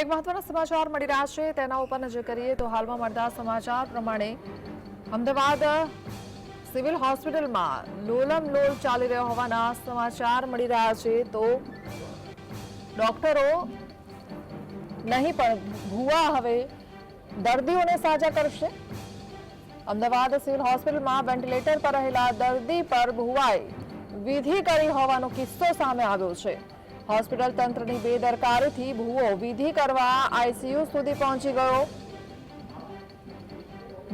એક મહત્વના સમાચાર મળી રહ્યા છે. તેના ઉપર નજર કરીએ તો હાલમાં મળતા સમાચાર પ્રમાણે અમદાવાદ સિવિલ હોસ્પિટલમાં લોલમ લોલ ચાલી રહ્યો હોવાના સમાચાર મળી રહ્યા છે. તો ડોક્ટરો નહીં, પણ ભૂવા હવે દર્દીઓને સાજા કરશે. અમદાવાદ સિવિલ હોસ્પિટલમાં વેન્ટિલેટર પર રહેલા દર્દી પર ભૂવાએ વિધિ કરી હોવાનો કિસ્સો સામે આવ્યો છે. હોસ્પિટલ તંત્રની બેદરકારીથી ભૂવો વિધિ કરવા આઈસીયુ સુધી પહોંચી ગયો.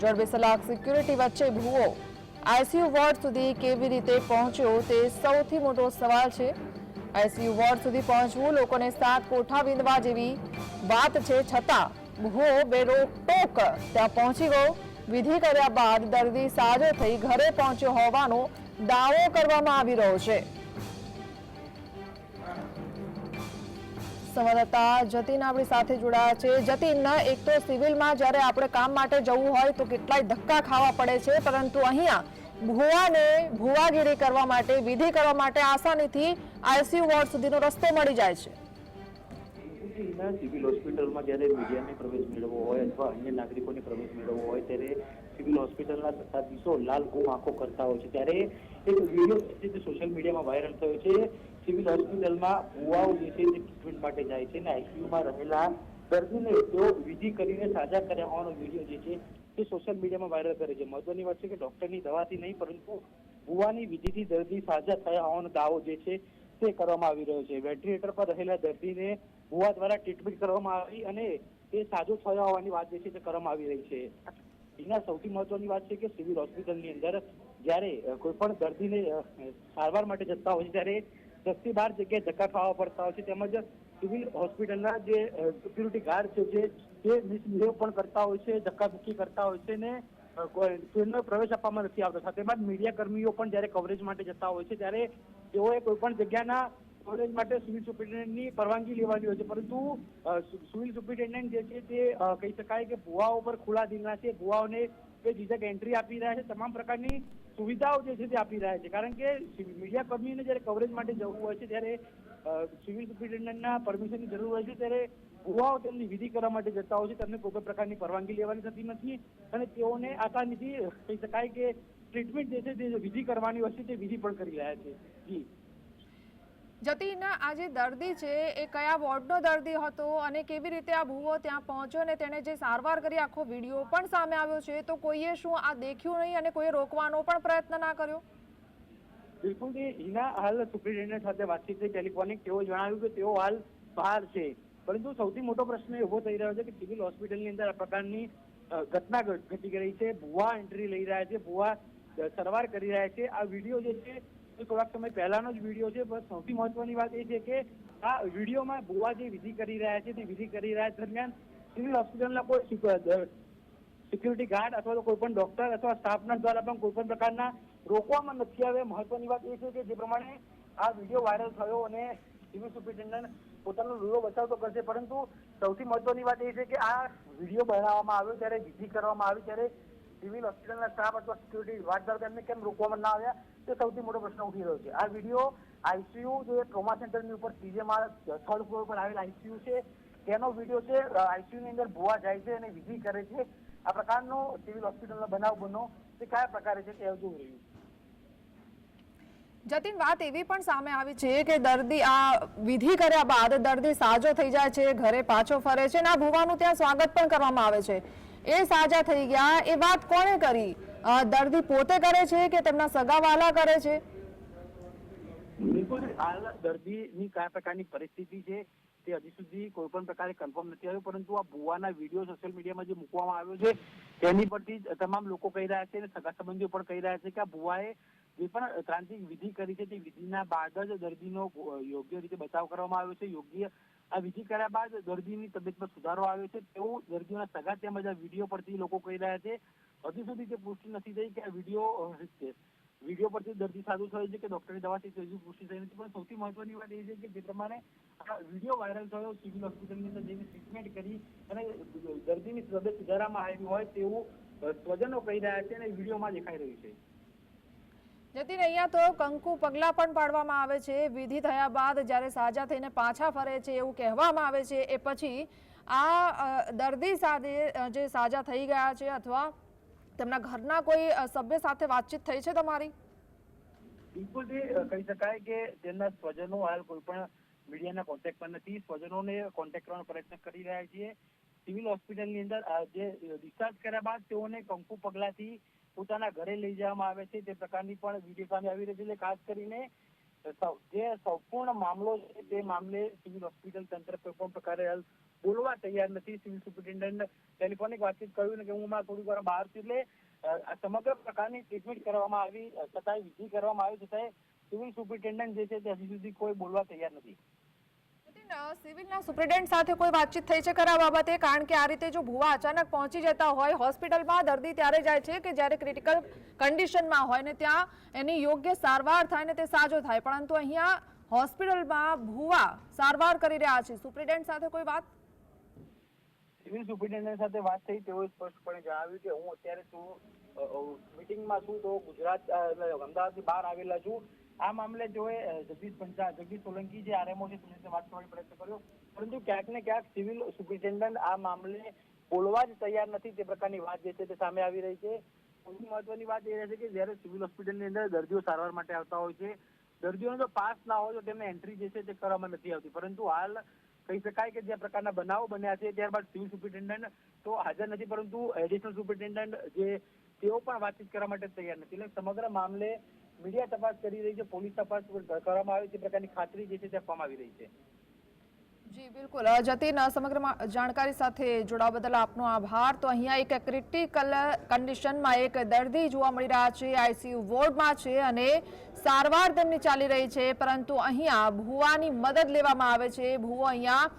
જડબેસલાક સિક્યુરિટી વચ્ચે ભૂવો આઈસીયુ વોર્ડ સુધી કેવી રીતે પહોંચ્યો તે સૌથી મોટો સવાલ છે. આઈસીયુ વોર્ડ સુધી પહોંચવું લોકોને સાત કોઠા વિંધવા જેવી વાત છે છતાં ભૂવો બેરોટોક ત્યાં પહોંચી ગયો. વિધિ કર્યા બાદ દર્દી સાજો થઈ ઘરે પહોંચ્યો હોવાનો દાવો કરવામાં આવી રહ્યો છે. સંવાદદાતા જતીન આપણી સાથે જોડાયા છે. જતીન, એક તો સિવિલમાં જ્યારે આપણે કામ માટે જવું હોય તો કેટલાય ધક્કા ખાવા પડે છે, પરંતુ અહીંયા ભુવાને ભુવાગીરી કરવા માટે, વિધિ કરવા માટે આસાનીથી આઈસીયુ વોર્ડ સુધીનો રસ્તો મળી જાય છે. સિવિલ હોસ્પિટલમાં જ્યારે મીડિયાને પ્રવેશ મેળવવો હોય અથવા અન્ય નાગરિકોને પ્રવેશ મેળવવો હોય ત્યારે સિવિલ હોસ્પિટલના સત્તાધીશો લાલ ગુમ આંખો કરતા હોય છે. ત્યારે એક વીડિયો સોશિયલ મીડિયામાં વાયરલ થયો છે. સિવિલ હોસ્પિટલમાં ભુવાઓ જે છે તે ટ્રીટમેન્ટ માટે જાય છે અને આઈસીયુમાં રહેલા દર્દીને તેઓ વિધિ કરીને સાજા કર્યા હોવાનો વીડિયો જે છે તે સોશિયલ મીડિયામાં વાયરલ કરે છે. મહત્વની વાત છે કે ડોક્ટરની દવાથી નહીં, પરંતુ ભુવાની વિધિથી દર્દી સાજા થયા હોવાનો દાવો જે છે તે કરવામાં આવી રહ્યો છે. વેન્ટિલેટર પર રહેલા દર્દીને ભુવા દ્વારા ટ્રીટમેન્ટ કરવામાં આવી અને તે સાજો થયો હોવાની વાત જે છે તે કરવામાં આવી રહી છે. એના સૌથી મહત્વની વાત છે કે સિવિલ હોસ્પિટલની અંદર જ્યારે કોઈ પણ દર્દીને સારવાર માટે જતા હોય છે ત્યારે દસથી બાર જગ્યાએ ધક્કા ખાવા પડતા હોય છે. તેમજ સિવિલ હોસ્પિટલના જે સિક્યુરિટી ગાર્ડ છે જે તે મિસબિહેવ પણ કરતા હોય છે ધક્કાધુક્કી કરતા હોય છે ને અ, પ્રવેશ આપવામાં નથી આવતો. સાથે બાદ મીડિયા કર્મીઓ પણ જ્યારે કવરેજ માટે જતા હોય છે ત્યારે તેઓએ કોઈ પણ જગ્યાના કવરેજ માટે સિવિલ સુપ્રિન્ટેન્ડન્ટની પરવાનગી લેવાની હોય છે. પરંતુ સિવિલ સુપ્રિન્ટેન્ડન્ટ જે છે તે કહી શકાય કે ભુવાઓ પર ખુલ્લા દિલના છે. ભુવાઓને તે જીજક એન્ટ્રી આપી રહ્યા છે તમામ પ્રકારની સુવિધાઓ જે છે તે આપી રહ્યા છે. કારણ કે મીડિયા કર્મીને જ્યારે કવરેજ માટે જવું હોય છે, ત્યારે સિવિલ સુપ્રિન્ટેન્ડન્ટના પરમિશનની જરૂર હોય છે, ત્યારે ભુવાઓ તેમની વિધિ કરવા માટે જતા હોય છે. તેમને કોઈ પ્રકારની પરવાનગી લેવાની થતી નથી અને તેઓને આસાનીથી કહી શકાય કે ટ્રીટમેન્ટ જે છે તે વિધિ કરવાની હોય છે, તે વિધિ પણ કરી રહ્યા છે. જી. જતીન આ જે દર્દી છે, એ કયા વોર્ડનો દર્દી હતો અને કેવી રીતે આ ભૂવો ત્યાં પહોંચ્યો અને તેણે જે સારવાર કરી, આખો વીડિયો પણ સામે આવ્યો છે, તો કોઈએ શું આ દેખ્યું નહીં અને કોઈએ રોકવાનો પણ પ્રયત્ન ના કર્યો? બિલકુલ હિના હાલ સુપ્રિન્ટેન્ડન્ટ સાથે વાતચીત થઈ. ટેલિફોનિક તેઓ જણાવ્યું કે તેઓ હાલ બહાર છે. પરંતુ સૌથી મોટો પ્રશ્ન એવો થઈ રહ્યો છે કે સિવિલ હોસ્પિટલની અંદર આ પ્રકારની ઘટના ઘટી રહી છે. ભુવા એન્ટ્રી લઈ રહ્યા છે, ભુવા સારવાર કરી રહ્યા છે. આ વીડિયો જે છે એ થોડાક સમય પહેલાનો જ વીડિયો છે પણ સૌથી મહત્વની વાત એ છે કે આ વિડીયોમાં ભુવા જે વિધિ કરી રહ્યા છે, તે વિધિ કરી રહ્યા દરમિયાન સિવિલ હોસ્પિટલના કોઈ સિક્યુરિટી ગાર્ડ અથવા તો કોઈ પણ ડોક્ટર અથવા સ્ટાફ નર્સ દ્વારા પણ કોઈ પણ પ્રકારના રોકવામાં નથી આવે. મહત્વની વાત એ છે કે જે પ્રમાણે આ વીડિયો વાયરલ થયો અને સિવિલ સુપ્રિન્ટેન્ડન્ટ પોતાનો રૂલો બચાવતો કરશે. પરંતુ સૌથી મહત્વની વાત એ છે કે આ વીડિયો બનાવવામાં આવ્યો, ત્યારે વિધિ કરવામાં આવી, ત્યારે સિવિલ હોસ્પિટલના સ્ટાફ અથવા સિક્યુરિટી વિભાગ દ્વારા તેમને કેમ રોકવામાં આવ્યા? તે સૌથી મોટો પ્રશ્ન ઉઠી રહ્યો છે. આ વીડિયો આઈસીયુ જે ટ્રોમા સેન્ટરની ઉપર ત્રીજે થર્ડ ફ્લોર પર આવેલ આઈસીયુ છે, તેનો વીડિયો છે આઈસીયુ ની અંદર ભૂવા જાય છે અને વિધિ કરે છે. આ પ્રકારનો સિવિલ હોસ્પિટલનો બનાવ બનો તે કયા પ્રકારે છે તે જોઈ રહ્યું જતીન, વાત એવી પણ સામે આવી છે કે દર્દી આ વિધિ કર્યા બાદ દર્દી સાજો થઈ જાય છે, ઘરે પાછો ફરે છે અને આ ભુવાનું ત્યાં સ્વાગત પણ કરવામાં આવે છે. એ સાજા થઈ ગયા. એ વાત કોણે કરી? દર્દી પોતે કરે છે કે તેમના સગાવાલા કરે છે? હાલ દર્દીની કયા પ્રકારની પરિસ્થિતિ છે તે હજી સુધી કોઈ પણ પ્રકારે કન્ફર્મ નથી આવ્યું, પરંતુ આ ભુવાના વીડિયો સોશિયલ મીડિયામાં જે મૂકવામાં આવ્યો છે, તેની પરથી તમામ લોકો કહી રહ્યા છે અને સગા સંબંધીઓ પણ કહી રહ્યા છે કે આ ભુવાએ જે પણ ત્રાંતિક વિધિ કરી છે, તે વિધિના બાદ જ દર્દીનો યોગ્ય રીતે બચાવ કરવામાં આવ્યો છે. યોગ્ય આ વિધિ કર્યા બાદ દર્દીની તબિયતમાં સુધારો આવ્યો છે. તેવું દર્દીઓના સગા તેમજ આ વીડિયો પરથી લોકો કહી રહ્યા છે, હજી સુધી તે પુષ્ટિ નથી થઈ કે આ વીડિયો વીડિયો પરથી દર્દી સારું થયો છે કે ડોક્ટરની દવાથી હજુ પુષ્ટિ થઈ નથી. પણ સૌથી મહત્વની વાત એ છે કે જે પ્રમાણે આ વીડિયો વાયરલ થયો, સિવિલ હોસ્પિટલની અંદર જઈને ટ્રીટમેન્ટ કરી અને દર્દીની તબિયત સુધારામાં આવી હોય તેવું સ્વજનો કહી રહ્યા છે અને વિડીયોમાં દેખાઈ રહ્યું છે. જતીન, અહીંયા તો કંકુ પગલા પણ પાડવામાં આવે છે. વિધિ થયા બાદ જ્યારે સાજા થઈને પાછા ફરે છે એવું કહેવામાં આવે છે, એ પછી આ દર્દી સાથે જે સાજા થઈ ગયા છે અથવા તેમના ઘરના કોઈ સભ્ય સાથે વાતચીત થઈ છે તમારી? બિલકુલ કહી શકાય કે તેમના સ્વજનો હાલ કોઈ પણ મીડિયાના કોન્ટેક્ટમાં નથી. સ્વજનોને કોન્ટેક્ટ કરવાનો પ્રયત્ન કરી રહ્યા છીએ. સિવિલ હોસ્પિટલની અંદર જે ડિસ્ચાર્જ કર્યા બાદ તેઓને કંકુ પગલાથી પોતાના ઘરે લઈ જવામાં આવે છે. તે પ્રકારની પણ વીડિયો સામે આવી રહી છે. ખાસ કરીને જે સંપૂર્ણ મામલો છે, તે મામલે સિવિલ હોસ્પિટલ તંત્ર કોઈ પણ પ્રકારે બોલવા તૈયાર નથી. સિવિલ સુપ્રિન્ટેન્ડન્ટ ટેલિફોનિક વાતચીત કર્યું કે હું મારા થોડીક વાર બહાર છું એટલે આ સમગ્ર પ્રકારની ટ્રીટમેન્ટ કરવામાં આવી છતાંય વિધિ કરવામાં આવી છતાંય સિવિલ સુપ્રિન્ટેન્ડન્ટ જે છે તે હજી સુધી કોઈ બોલવા તૈયાર નથી. સિવિલના સુપ્રિન્ટેન્ડન્ટ સાથે કોઈ વાતચીત થઈ છે ખરા બાબતે? કારણ કે આ રીતે જો ભુવા અચાનક પહોંચી જતા હોય, હોસ્પિટલમાં દર્દી ત્યારે જાય છે કે જ્યારે ક્રિટિકલ કન્ડિશનમાં હોય ને ત્યાં એની યોગ્ય સારવાર થાય ને તે સાજો થાય. પરંતુ અહીંયા હોસ્પિટલમાં ભુવા સારવાર કરી રહ્યા છે. સુપ્રિન્ટેન્ડન્ટ સાથે કોઈ વાત? સિવિલ સુપ્રિન્ટેન્ડન્ટ સાથે વાત થઈ તેઓએ સ્પષ્ટપણે જણાવ્યું કે હું અત્યારે છું મિટિંગમાં છું તો ગુજરાત અમદાવાદથી બહાર આવેલા છું. આ મામલે જોએ જગદીશ પંચા જગદીશ સોલંકી જે આરએમઓ છે, તેમની વાત કરવાનો પ્રયત્ન કર્યો. પરંતુ ક્યાંક ને ક્યાંક સિવિલ સુપ્રિન્ટેન્ડન્ટ આ મામલે બોલવા જ તૈયાર નથી. તે પ્રકારની વાત જે છે તે સામે આવી રહી છે. સૌથી મહત્વની વાત એ છે કે જ્યારે સિવિલ હોસ્પિટલની અંદર દર્દીઓ સારવાર માટે આવતા હોય છે, દર્દીઓનો જો પાસ ના હોય તો તેમને એન્ટ્રી જે છે તે કરવામાં નથી આવતી. પરંતુ હાલ કહી શકાય કે જે પ્રકારના બનાવો બન્યા છે, ત્યારબાદ સિવિલ સુપ્રિન્ટેન્ડન્ટ તો હાજર નથી, પરંતુ એડિશનલ સુપ્રિન્ટેન્ડન્ટ જે તેઓ પણ વાતચીત કરવા માટે તૈયાર નથી. એટલે સમગ્ર મામલે મીડિયા તપાસ કરી રહી છે, પોલીસ તપાસ કરવામાં આવે તે પ્રકારની ખાતરી જે છે તે આપવામાં આવી રહી છે. જી, બિલકુલ. જતીન સમગ્ર જાણકારી સાથે જોડાવા બદલ આપનો આભાર. તો અહીંયા એક ક્રિટિકલ કન્ડિશનમાં એક દર્દી જોવા મળી રહ્યા છે આઈસીયુ વોર્ડમાં છે અને સારવાર તેમની ચાલી રહી છે, પરંતુ અહીંયા ભુવાની મદદ લેવામાં આવે છે. ભુવો અહીંયા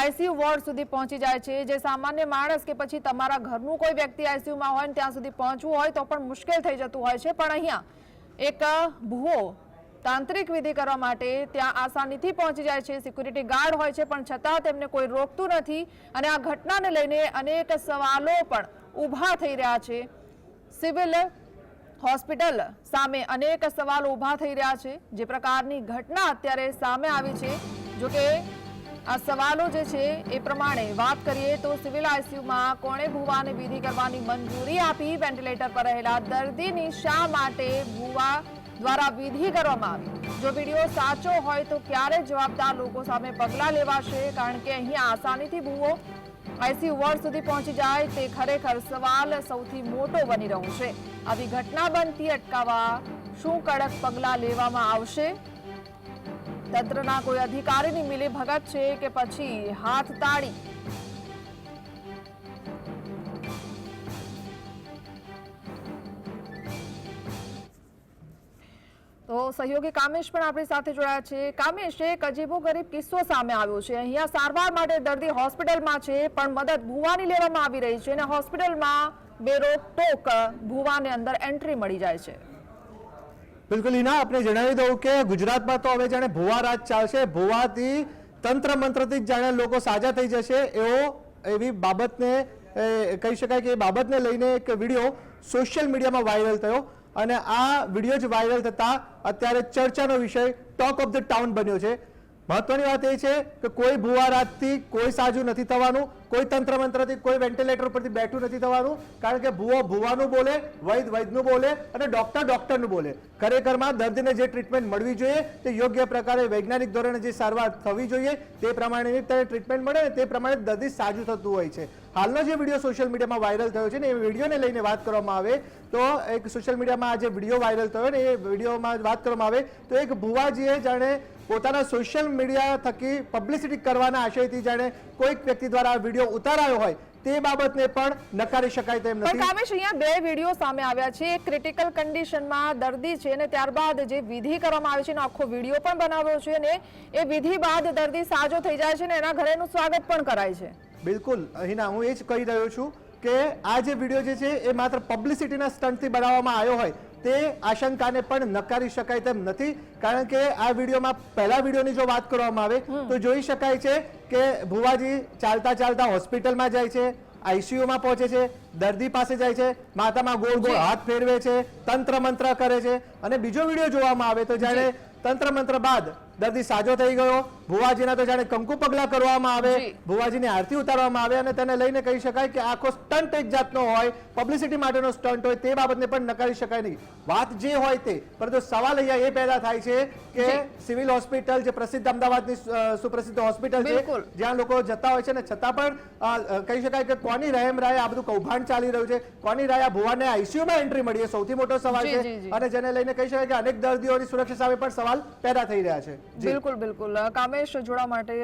આઈસીયુ વોર્ડ સુધી પહોંચી જાય છે. જે સામાન્ય માણસ કે પછી તમારા ઘરનું કોઈ વ્યક્તિ આઈસીયુમાં હોય ને ત્યાં સુધી પહોંચવું હોય તો પણ મુશ્કેલ થઈ જતું હોય છે. પણ અહીંયા એક ભૂવો તાંત્રિક વિધિ કરવા માટે ત્યાં આસાનીથી પહોંચી જાય છે. સિક્યુરિટી ગાર્ડ હોય છે, પણ છતાં તેમને કોઈ રોકતું નથી અને આ ઘટનાને લઈને અનેક સવાલો પણ ઊભા થઈ રહ્યા છે. સિવિલ હોસ્પિટલ સામે અનેક સવાલો ઊભા થઈ રહ્યા છે. જે પ્રકારની ઘટના અત્યારે સામે આવી છે. જો કે આ સવાલો જે છે એ પ્રમાણે વાત કરીએ તો સિવિલ આઈસીયુમાં કોણે ભુવાને વિધિ કરવાની મંજૂરી આપી? વેન્ટિલેટર પર રહેલા દર્દીની શા માટે ભુવા દ્વારા વિધિ કરવામાં આવી? જો વીડિયો સાચો હોય તો ક્યારે જવાબદાર લોકો સામે પગલાં લેવાશે? કારણ કે અહીંયા આસાનીથી ભૂવો આઈસીયુ વોર્ડ સુધી પહોંચી જાય તે ખરેખર સવાલ સૌથી મોટો બની રહ્યો છે. આવી ઘટના બનતી અટકાવવા શું કડક પગલાં લેવામાં આવશે? તંત્રના કોઈ અધિકારીની મિલી ભગત છે કે પછી હાથ તાળી? તો સહયોગી કામેશ પણ આપણી સાથે જોડાયા છે. કામેશ, એક અજીબો ગરીબ કિસ્સો સામે આવ્યો છે. અહીંયા સારવાર માટે દર્દી હોસ્પિટલમાં છે, પણ મદદ ભુવાની લેવામાં આવી રહી છે અને હોસ્પિટલમાં બેરોકટોક ભુવાને અંદર એન્ટ્રી મળી જાય છે. બિલકુલ ઇના આપણે જણાવી દઉં કે ગુજરાતમાં તો હવે જાણે ભુવા રાજ ચાલશે. ભુવાથી તંત્ર મંત્રથી જ જાણે લોકો સાજા થઈ જશે. એવો, એવી બાબતને કહી શકાય કે એ બાબતને લઈને એક વીડિયો સોશિયલ મીડિયામાં વાયરલ થયો. અને આ વીડિયો જ વાયરલ થતાં અત્યારે ચર્ચાનો વિષય, ટોક ઓફ ધ ટાઉન બન્યો છે. મહત્વની વાત એ છે કે કોઈ ભુવા રાતથી કોઈ સાજુ નથી થવાનું, કોઈ તંત્ર મંત્રથી કોઈ વેન્ટિલેટર પરથી બેઠું નથી થવાનું, કારણ કે ભુવો ભુવાનું બોલે, વૈદ વૈદનું બોલે અને ડોક્ટર ડોક્ટરનું બોલે. ખરેખરમાં દર્દીને જે ટ્રીટમેન્ટ મળવી જોઈએ, તે યોગ્ય પ્રકારે વૈજ્ઞાનિક ધોરણે જે સારવાર થવી જોઈએ, તે પ્રમાણેની તેને ટ્રીટમેન્ટ મળે તે પ્રમાણે દર્દી સાજું થતું હોય છે. હાલનો જે વીડિયો સોશિયલ મીડિયામાં વાયરલ થયો છે ને, એ વિડીયોને લઈને વાત કરવામાં આવે, તો એક સોશિયલ મીડિયામાં આ જે વીડિયો વાયરલ થયો ને, એ વિડીયોમાં વાત કરવામાં આવે, તો એક ભુવાજીએ જાણે પોતાના સોશિયલ મીડિયા થકી પબ્લિસિટી કરવાના આશયથી જાણે કોઈક વ્યક્તિ દ્વારા વીડિયો ઉતારાયો હોય તે બાબતને પણ નકારી શકાય તેમ પણ નથી કામેશ અહીંયા બે વીડિયો સામે આવ્યા છે. એક ક્રિટિકલ કન્ડિશનમાં દર્દી છે અને ત્યારબાદ જે વિધિ કરવામાં આવી છે એનો આખો વીડિયો પણ બનાવ્યો છે અને એ વિધિ બાદ દર્દી સાજો થઈ જાય છે અને એના ઘરેનું સ્વાગત પણ કરાય છે. બિલકુલ. અહીંના હું એ જ કહી રહ્યો છું કે આ જે વીડિયો જે છે એ માત્ર પબ્લિસિટીના સ્ટન્ટથી બનાવવામાં આવ્યો હોય. તે આશંકાને પણ નકારી શકાય તેમ નથી કારણ કે આ વિડીયોમાં પહેલા વિડીયોની જો વાત કરવામાં આવે તો જોઈ શકાય છે કે ભુવાજી ચાલતા ચાલતા હોસ્પિટલમાં જાય છે આઈસીયુમાં પહોંચે છે દર્દી પાસે જાય છે માથામાં ગોળ ગોળ હાથ ફેરવે છે તંત્ર મંત્ર કરે છે. અને બીજો વીડિયો જોવામાં આવે તો જ્યારે તંત્ર મંત્ર બાદ દર્દી સાજો થઈ ગયો ભુવાજીના તો જાણે કંકુ પગલા કરવામાં આવે. ભુવાજીની આરતી ઉતારવામાં આવે અને તેને લઈને કહી શકાય કે આખો સ્ટન્ટ એક જાતનો હોય પબ્લિસિટી માટેનો સ્ટન્ટ હોય તે બાબતને પણ નકારી શકાય નહીં. વાત જે હોય તે પરંતુ સવાલ અહીંયા એ પેદા થાય છે કે સિવિલ હોસ્પિટલ જે પ્રસિદ્ધ અમદાવાદની સુપ્રસિદ્ધ હોસ્પિટલ છે જ્યાં લોકો જતા હોય છે ને છતાં પણ કહી શકાય કે કોની રહેમ રાય આ બધું કૌભાંડ ચાલી રહ્યું છે કોની રાય આ ભુવાને આઈસીયુમાં એન્ટ્રી મળી સૌથી મોટો સવાલ છે. અને જેને લઈને કહી શકાય કે અનેક દર્દીઓની સુરક્ષા સામે પણ સવાલ પેદા થઈ રહ્યા છે. બિલકુલ બિલકુલ. બિલકુલ કામેશ જોડા માટે